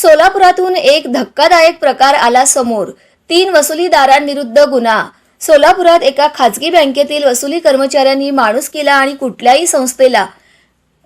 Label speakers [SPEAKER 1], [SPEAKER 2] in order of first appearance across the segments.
[SPEAKER 1] सोलापुरातून एक धक्कादायक प्रकार आला समोर. तीन वसुलीदारांविरुद्ध गुन्हा. सोलापुरात एका खाजगी बँकेतील वसुली कर्मचाऱ्यांनी माणूस केला आणि कुठल्याही संस्थेला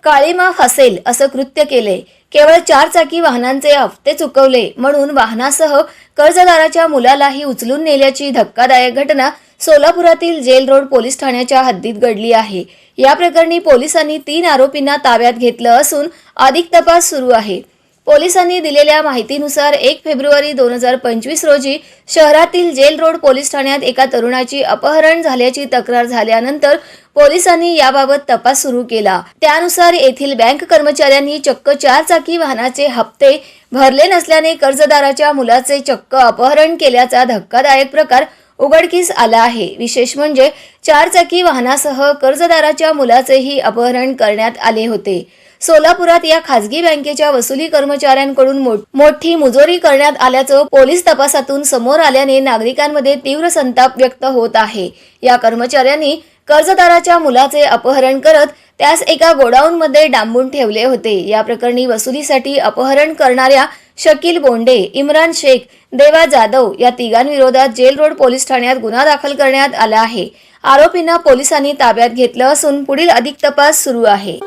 [SPEAKER 1] काळीमा फासेल असं कृत्य केले. केवळ चार चाकी वाहनांचे हप्ते चुकवले म्हणून वाहनासह कर्जदाराच्या मुलालाही उचलून नेल्याची धक्कादायक घटना सोलापुरातील जेल रोड पोलीस ठाण्याच्या हद्दीत घडली आहे. या प्रकरणी पोलिसांनी तीन आरोपींना ताब्यात घेतलं असून अधिक तपास सुरू आहे. पोलिसांनी दिलेल्या माहितीनुसार एक फेब्रुवारी दोन हजार पंचवीस रोजी शहरातील जेल रोड पोलीस ठाण्यात एका तरुणाची अपहरण झाल्याची तक्रार झाल्यानंतर पोलिसांनी याबाबत तपास सुरू केला. त्यानुसार येथील बँक कर्मचाऱ्यांनी चक्क चार चाकी वाहनाचे हप्ते भरले नसल्याने कर्जदाराच्या मुलाचे चक्क अपहरण केल्याचा धक्कादायक प्रकार उघडकीस आला आहे. विशेष म्हणजे चारचाकी वाहनासह कर्जदाराच्या मुलाचेही अपहरण करण्यात आले होते. सोलापुरात या खासगी बँकेच्या वसुली कर्मचाऱ्यांकडून मोठी मुजोरी करण्यात आल्याचं पोलीस तपासातून समोर आल्याने नागरिकांमध्ये तीव्र संताप व्यक्त होत आहे. या कर्मचाऱ्यांनी कर्जदाराच्या मुलाचे अपहरण करत त्यास एका गोडाऊनमध्ये डांबून ठेवले होते. या प्रकरणी वसुलीसाठी अपहरण करणाऱ्या शकील बोंडे इम्रान शेख देवा जाधव या तिघांविरोधात जेल रोड पोलीस ठाण्यात गुन्हा दाखल करण्यात आला आहे. आरोपींना पोलिसांनी ताब्यात घेतलं असून पुढील अधिक तपास सुरू आहे.